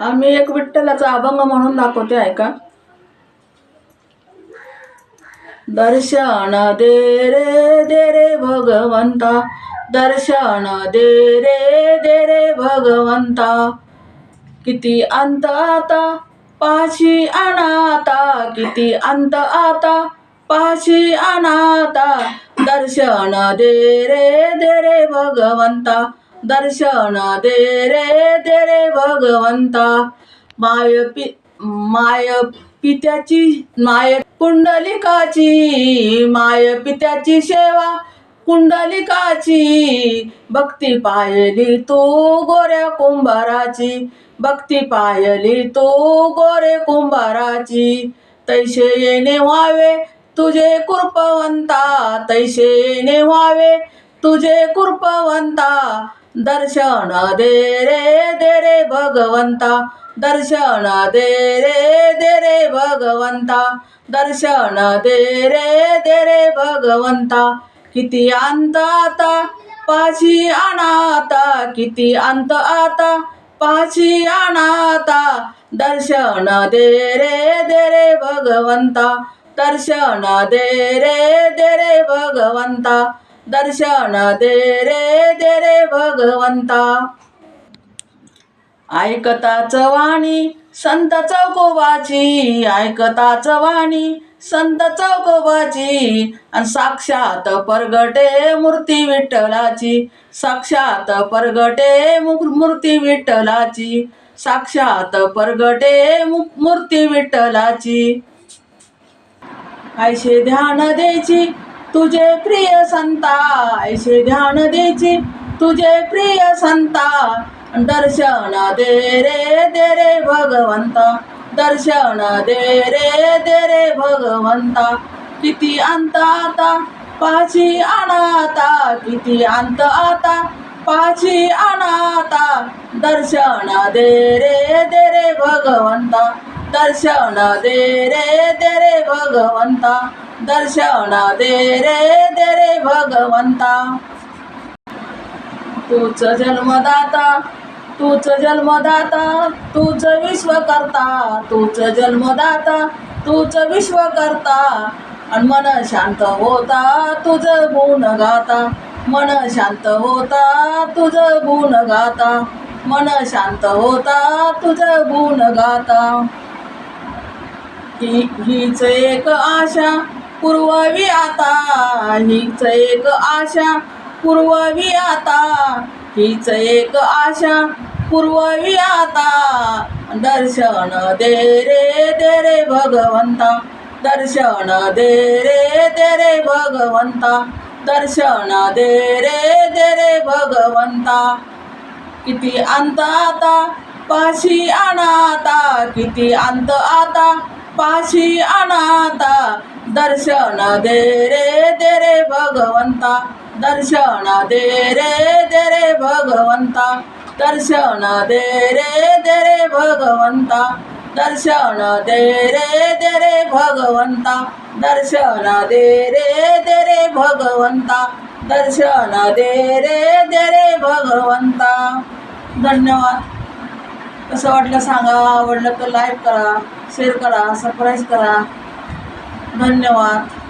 आम्ही एक विठ्ठलाचा अभंग म्हणून दाखवते ऐका. दर्शन दे रे दे रे भगवंता. दर्शन दे रे दे रे भगवंता. किती अंत आता पाशी अनाता. किती अंत आता पाशी अनाता. दर्शन दे रे दे रे भगवंता. दर्शन दे रे दे रे भगवंता माय पि माय पित्याची माय कुंडलिकाची माय पित्याची सेवा कुंडलिकाची भक्ती पायली तू गोऱ्या कुंभाराची भक्ती पायली तू गोरे कुंभाराची तैसे येणे व्हावे तुझे कृपवंता तैसे येणे व्हावे तुझे कृपवंता दर्शन दे रे दे रे भगवंता दर्शन दे रे दे रे भगवंता दर्शन दे रे दे रे भगवंता किती अंत आता पाशी अनाता किती अंत आता पाशी अनाता दर्शन दे रे दे रे भगवंता दर्शन दे रे दे रे भगवंता दर्शन दे रे दे रे भगवंता ऐकताच वाणी संत चौकोबाची ऐकताच वाणी संत चौकोबाची आणि साक्षात परगटे मूर्ती विठ्ठलाची साक्षात परगटे मूर्ती विठ्ठलाची साक्षात परगटे मु- मूर्ती विठ्ठलाची ऐशे ध्यान द्यायची तुझे प्रिय संता ऐसे ध्यान द्यायची तुझे प्रिय संता दर्शन दे रे दे रे भगवंता. दर्शन दे रे दे रे भगवंता. किती अंत आता पाची अनाता किती अंत आता पाची अनाता दर्शन दे रे दे रे भगवंता. दर्शन दे रे दे रे भगवंता. दर्शन दे रे दे रे भगवंता. तूच जन्मदाता तूच जन्मदाता तूच विश्वकर्ता तूच जन्मदाता तूच विश्वकर्ता. आणि मन शांत होता तुझं गुण गाता. मन शांत होता तुझं गुण गाता. मन शांत होता तुझं गुण गाता. ही हीच एक आशा. पूर्ववी आता हीच एक आशा. पूर्ववी आता हीच एक आशा. पूर्ववी आता दर्शन दे रे दे रे भगवंता. दर्शन दे रे दे रे भगवंता. दर्शन दे रे दे रे भगवंता. किती अंत आता पाशी आणा आता किती अंत आता. पाशी अनाता दर्शन दे रे दे रे भगवंता. दर्शन दे रे दे रे भगवंता. दर्शन दे रे दे रे भगवंता. दर्शन दे रे दे रे भगवंता. दर्शन दे रे दे रे भगवंता. दर्शन दे रे दे रे भगवंता. धन्यवाद. कसं वाटलं सांगा आवडलं तर लाईक करा शेअर करा सबस्क्राईब करा. धन्यवाद.